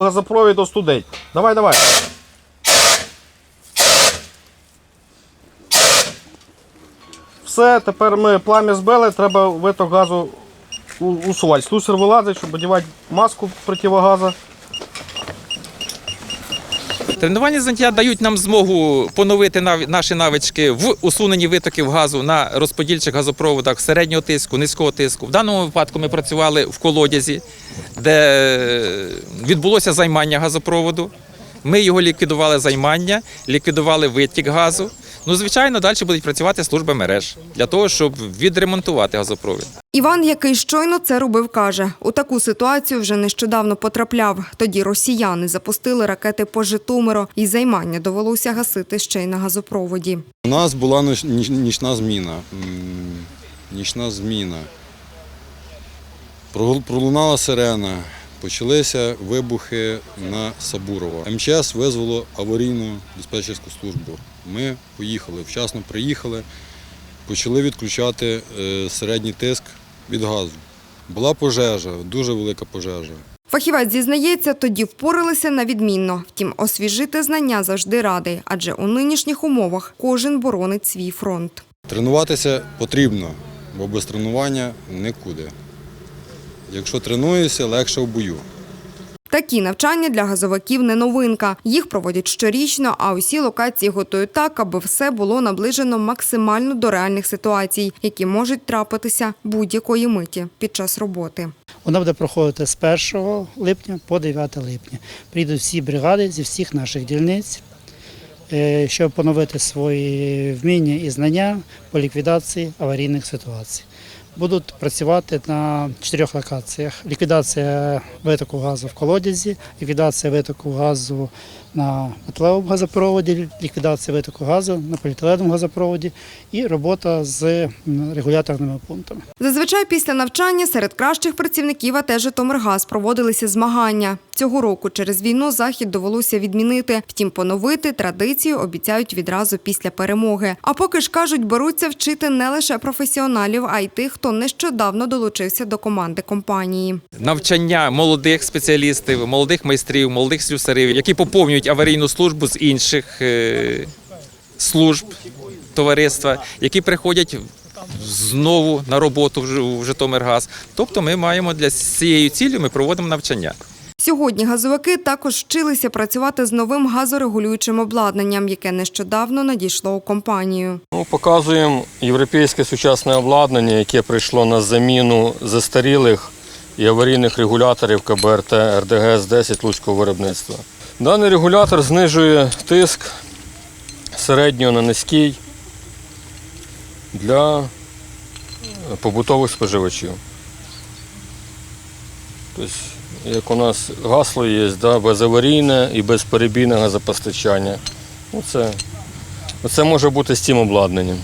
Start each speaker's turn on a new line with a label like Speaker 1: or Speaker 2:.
Speaker 1: газопровід остудить. Давай, давай. Все, тепер ми плам'я збили, треба виток газу усувати. Слюсар вилазить, щоб одягати маску противогазу.
Speaker 2: Тренування заняття дають нам змогу поновити наші навички в усуненні витоків газу на розподільчих газопроводах середнього тиску, низького тиску. В даному випадку ми працювали в колодязі, де відбулося займання газопроводу. Ми його ліквідували займання, ліквідували витік газу. Ну, звичайно, далі будуть працювати служби мереж для того, щоб відремонтувати газопровід.
Speaker 3: Іван, який щойно це робив, каже, у таку ситуацію вже нещодавно потрапляв. Тоді росіяни запустили ракети по Житомиру, і займання довелося гасити ще й на газопроводі.
Speaker 4: У нас була ніч- ніч- нічна зміна. Нічна зміна. Прол- Пролунала сирена. Почалися вибухи на Сабурова. МЧС визвало аварійну диспетчерську службу. Ми поїхали, вчасно приїхали, почали відключати е, середній тиск від газу. Була пожежа, дуже велика пожежа.
Speaker 3: Фахівець зізнається, тоді впоралися на відмінно. Втім, освіжити знання завжди радий, адже у нинішніх умовах кожен боронить свій фронт.
Speaker 4: Тренуватися потрібно, бо без тренування нікуди. Якщо тренуєшся, легше в бою.
Speaker 3: Такі навчання для газовиків не новинка. Їх проводять щорічно, а усі локації готують так, аби все було наближено максимально до реальних ситуацій, які можуть трапитися будь-якої миті під час роботи.
Speaker 5: Вона буде проходити з 1 липня по 9 липня. Прийдуть всі бригади зі всіх наших дільниць, щоб поновити свої вміння і знання по ліквідації аварійних ситуацій. Будуть працювати на чотирьох локаціях: ліквідація витоку газу в колодязі, ліквідація витоку газу на металевому газопроводі, ліквідація витоку газу на поліетиленовому газопроводі і робота з регуляторними пунктами.
Speaker 3: Зазвичай після навчання серед кращих працівників АТ «Житомиргаз» проводилися змагання. Цього року через війну захід довелося відмінити. Втім, поновити традицію обіцяють відразу після перемоги. А поки ж кажуть, беруться вчити не лише професіоналів, а й тих, хто нещодавно долучився до команди компанії.
Speaker 2: навчання молодих спеціалістів, молодих майстрів, молодих слюсарів, які поповнюють аварійну службу з інших е, служб товариства, які приходять знову на роботу в Житомиргаз. Тобто ми маємо для цієї цілі ми проводимо навчання.
Speaker 3: Сьогодні газовики також вчилися працювати з новим газорегулюючим обладнанням, яке нещодавно надійшло у компанію.
Speaker 6: Ну, показуємо європейське сучасне обладнання, яке прийшло на заміну застарілих і аварійних регуляторів КБРТ РДГС 10 луцького виробництва. Даний регулятор знижує тиск середнього на низький для побутових споживачів. Тобто, як у нас гасло є, да, безаварійне і безперебійне газопостачання. Оце, це Оце може бути з цим обладнанням.